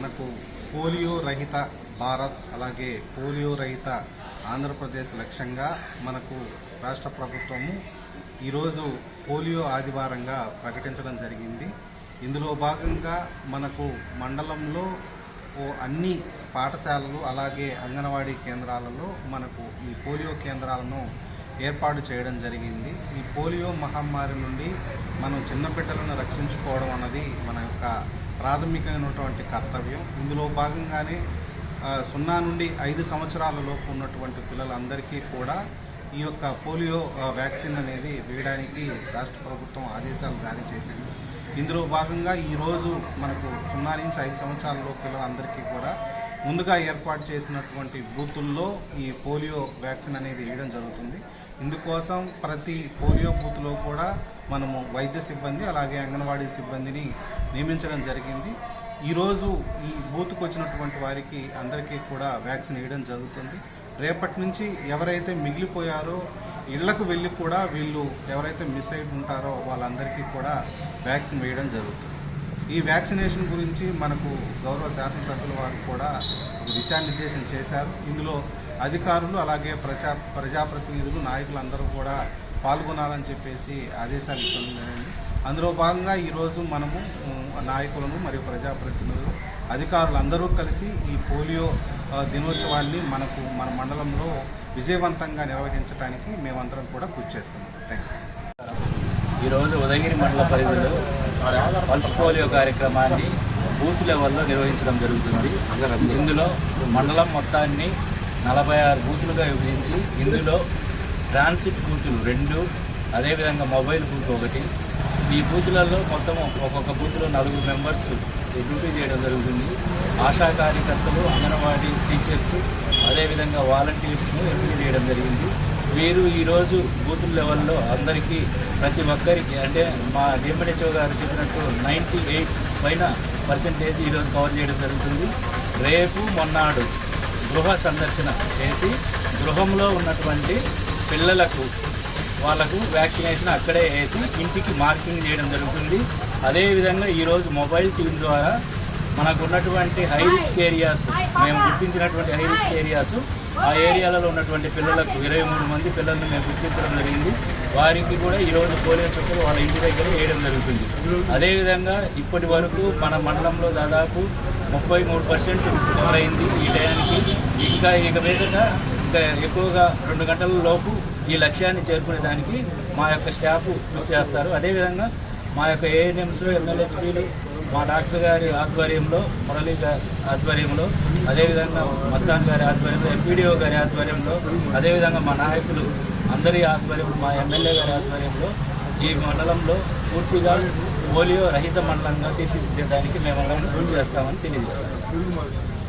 మనకు పోలియో రహిత భారత్ అలాగే పోలియో రహిత ఆంధ్రప్రదేశ్ లక్ష్యంగా మనకు రాష్ట్ర ప్రభుత్వము ఈరోజు పోలియో ఆదివారంగా ప్రకటించడం జరిగింది. ఇందులో భాగంగా మనకు మండలంలో ఓ అన్ని పాఠశాలలు అలాగే అంగన్వాడీ కేంద్రాలలో మనకు ఈ పోలియో కేంద్రాలను ఏర్పాటు చేయడం జరిగింది. ఈ పోలియో మహమ్మారి నుండి మనం చిన్న బిడ్డలను రక్షించుకోవడం అన్నది మన యొక్క ప్రాథమికమైనటువంటి కర్తవ్యం. ఇందులో భాగంగానే సున్నా నుండి ఐదు సంవత్సరాల లోపు ఉన్నటువంటి పిల్లలందరికీ కూడా ఈ యొక్క పోలియో వ్యాక్సిన్ అనేది వేయడానికి రాష్ట్ర ప్రభుత్వం ఆదేశాలు జారీ చేసింది. ఇందులో భాగంగా ఈరోజు మనకు సున్నా నుంచి ఐదు సంవత్సరాలలో పిల్లలందరికీ కూడా ముందుగా ఏర్పాటు చేసినటువంటి బూతుల్లో ఈ పోలియో వ్యాక్సిన్ అనేది వేయడం జరుగుతుంది. ఇందుకోసం ప్రతి పోలియో బూత్లో కూడా మనము వైద్య సిబ్బంది అలాగే అంగన్వాడీ సిబ్బందిని నియమించడం జరిగింది. ఈరోజు ఈ బూత్కు వచ్చినటువంటి వారికి అందరికీ కూడా వ్యాక్సిన్ వేయడం జరుగుతుంది. రేపటి నుంచి ఎవరైతే మిగిలిపోయారో ఇళ్ళకు వెళ్ళి కూడా వీళ్ళు ఎవరైతే మిస్ అయి ఉంటారో వాళ్ళందరికీ కూడా వ్యాక్సిన్ వేయడం జరుగుతుంది. ఈ వ్యాక్సినేషన్ గురించి మనకు గౌరవ శాసనసభ్యుల వారు కూడా దిశానిర్దేశం చేశారు. ఇందులో అధికారులు అలాగే ప్రజా ప్రజాప్రతినిధులు నాయకులందరూ కూడా పాల్గొనాలని చెప్పేసి ఆదేశాలు ఇవ్వడం జరిగింది. అందులో భాగంగా ఈరోజు మనము నాయకులను మరియు ప్రజాప్రతినిధులు అధికారులందరూ కలిసి ఈ పోలియో దినోత్సవాన్ని మనకు మన మండలంలో విజయవంతంగా నిర్వహించడానికి మేమందరం కూడా కృషి చేస్తున్నాం. థ్యాంక్ యూ ఈరోజు ఉదయగిరి మండల పరిధిలో పల్స్ పోలియో కార్యక్రమాన్ని బూత్ లెవెల్లో నిర్వహించడం జరుగుతుంది. ఇందులో మండలం మొత్తాన్ని నలభై ఆరు బూతులుగా విభజించి ఇందులో ట్రాన్సిట్ బూతులు రెండు అదేవిధంగా మొబైల్ బూత్ ఒకటి. ఈ బూతులలో మొత్తం ఒక్కొక్క బూత్లో నలుగురు మెంబర్స్ డ్యూటీ చేయడం జరుగుతుంది. ఆశా కార్యకర్తలు అంగన్వాడీ టీచర్స్ అదేవిధంగా వాలంటీర్స్ను ఎంపిక చేయడం జరిగింది. వీరు ఈరోజు బూత్ లెవెల్లో అందరికీ ప్రతి ఒక్కరికి అంటే మా డిఎంహెచ్ఓ గారు చెప్పినట్టు నైంటీ ఎయిట్ పైన పర్సెంటేజ్ ఈరోజు కవర్ చేయడం జరుగుతుంది. రేపు మొన్నాడు గృహ సందర్శన చేసి గృహంలో ఉన్నటువంటి పిల్లలకు వాళ్ళకు వ్యాక్సినేషన్ అక్కడే వేసి ఇంటికి మార్కింగ్ చేయడం జరుగుతుంది. అదేవిధంగా ఈరోజు మొబైల్ టీం ద్వారా మనకు ఉన్నటువంటి హై రిస్క్ ఏరియాస్ మేము గుర్తించినటువంటి హై రిస్క్ ఏరియాస్ ఆ ఏరియాలలో ఉన్నటువంటి పిల్లలకు ఇరవై మూడు మంది పిల్లల్ని మేము గుర్తించడం జరిగింది. వారికి కూడా ఈరోజు పోలియో చుక్కలు వాళ్ళ ఇంటి దగ్గర వేయడం జరుగుతుంది. అదేవిధంగా ఇప్పటి వరకు మన మండలంలో దాదాపు ముప్పై మూడు పర్సెంట్ అయింది ఈ టయానికి ఇంకా ఇక మీదట ఇంకా ఎక్కువగా రెండు గంటల లోపు ఈ లక్ష్యాన్ని చేరుకునే దానికి మా యొక్క స్టాఫ్ కృషి చేస్తారు. అదేవిధంగా మా యొక్క ఏఎన్ఎంస్లో ఎమ్మెల్యేస్పీలు మా డాక్టర్ గారి ఆధ్వర్యంలో మురళీ గారి ఆధ్వర్యంలో అదేవిధంగా మస్తాన్ గారి ఆధ్వర్యంలో ఎంపీడీఓ గారి ఆధ్వర్యంలో అదేవిధంగా మా నాయకులు అందరి ఆధ్వర్యంలో మా ఎమ్మెల్యే గారి ఆధ్వర్యంలో ఈ మండలంలో పూర్తిగా పోలియో రహిత మండలంగా తీర్చిదిద్దడానికి మేమందరం కృషి చేస్తామని తెలియజేస్తాం